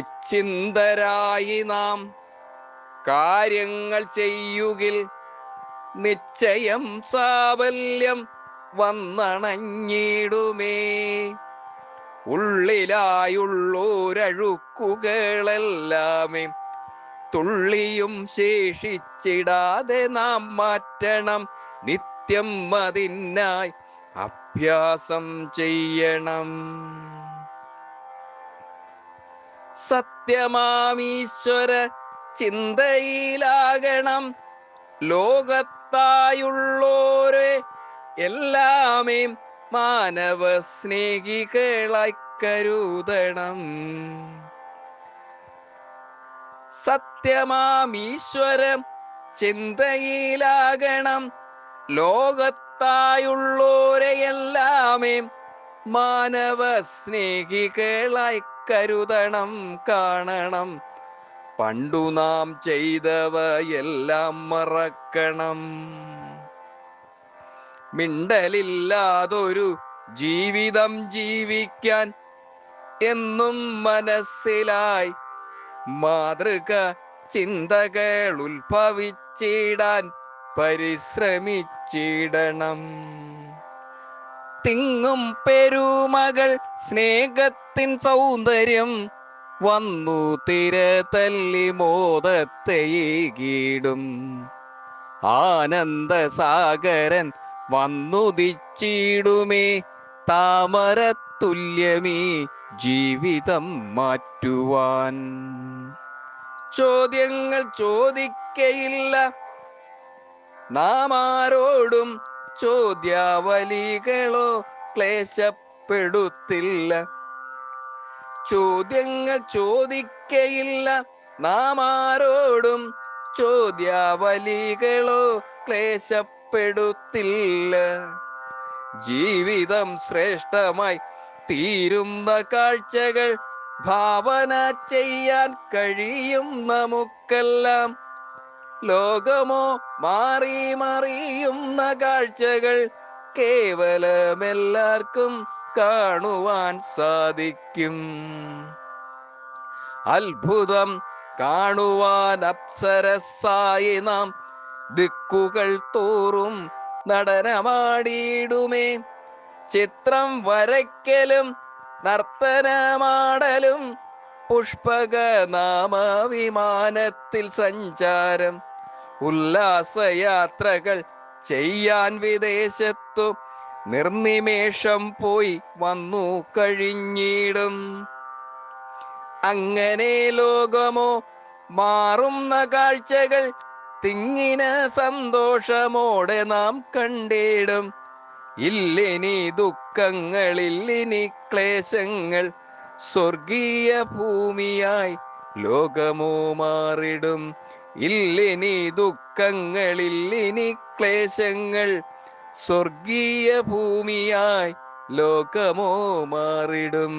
ചിന്തരായി നാം കാര്യങ്ങൾ ചെയ്യുകിൽ നിശ്ചയം സാബല്യം വന്നണഞ്ഞിടുമേ. ഉള്ളിലായുള്ളൂരഴുക്കുകളെല്ലാമേ തുള്ളിയും ശേഷിച്ചിടാതെ നാം മാറ്റണം. നിത്യം അതിനായി അഭ്യാസം ചെയ്യണം. സത്യമാമീശ്വര ചിന്തയിലാകണം. ലോകത്തായുള്ളോരെ എല്ലാമേ മാനവ സ്നേഹികളായി കരുതണം സത്യമാമീശ്വരം ചിന്തയിലാകണം. ലോകത്തായുള്ളോരെ എല്ലാമേ മാനവ സ്നേഹികളായി കരുതണം കാണണം. പണ്ടു നാം ചെയ്തവയെല്ലാം മറക്കണം. മിണ്ടലില്ലാതൊരു ജീവിതം ജീവിക്കാൻ എന്നും മനസ്സിലായി. മാതൃക ചിന്തകൾ ഉത്ഭവിച്ചിടാൻ പരിശ്രമിച്ചിടണം. തിങ്ങും പെരുമകൾ സ്നേഹത്തിൻ സൗന്ദര്യം വന്നു തിര തല്ലി മോദത്തെയീടും ആനന്ദസാഗരൻ വന്നുദിച്ചിടുമേ താമരത്തുല്യമീ ജീവിതം മാറ്റുവാൻ. ചോദ്യങ്ങൾ ചോദിക്കയില്ല നാം ആരോടും ചോദ്യാവലികളോ ക്ലേശപ്പെടുത്തില്ല. ചോദ്യങ്ങൾ ചോദിക്കയില്ല. നാം ആരോടും ചോദ്യാവലികളോ ക്ലേശപ്പെടുത്തില്ല. ജീവിതം ശ്രേഷ്ഠമായി തീരുന്ന കാഴ്ചകൾ ഭാവന ചെയ്യാൻ കഴിയും നമുക്കെല്ലാം. ലോകമോ മാറി മറിയുന്ന കാഴ്ചകൾ കേവലം എല്ലാവർക്കും കാണുവാൻ സാധിക്കും. അത്ഭുതം കാണുവാൻ അപ്സരസായി നാം ദിക്കുകൾ തോറും നടനമാടിയിടുമേ. ചിത്രം വരയ്ക്കലും നർത്തനമാടലും പുഷ്പക നാമ വിമാനത്തിൽ സഞ്ചാരം ഉല്ലാസയാത്രകൾ ചെയ്യാൻ വിദേശത്തു നിർനിമേഷം പോയി വന്നു കഴിഞ്ഞിടും. അങ്ങനെ ലോകമോ മാറുന്ന കാഴ്ചകൾ തിങ്ങിന സന്തോഷമോടെ നാം കണ്ടിടും. ഇല്ലിനി ദുഃഖങ്ങളില്ലിനി ക്ലേശങ്ങൾ സ്വർഗീയ ഭൂമിയായി ലോകമോ മാറിടും. ഇല്ലിനി ദുഃഖങ്ങളില്ലിനി ക്ലേശങ്ങൾ സ്വർഗീയ ഭൂമിയായി ലോകമോ മാറിടും.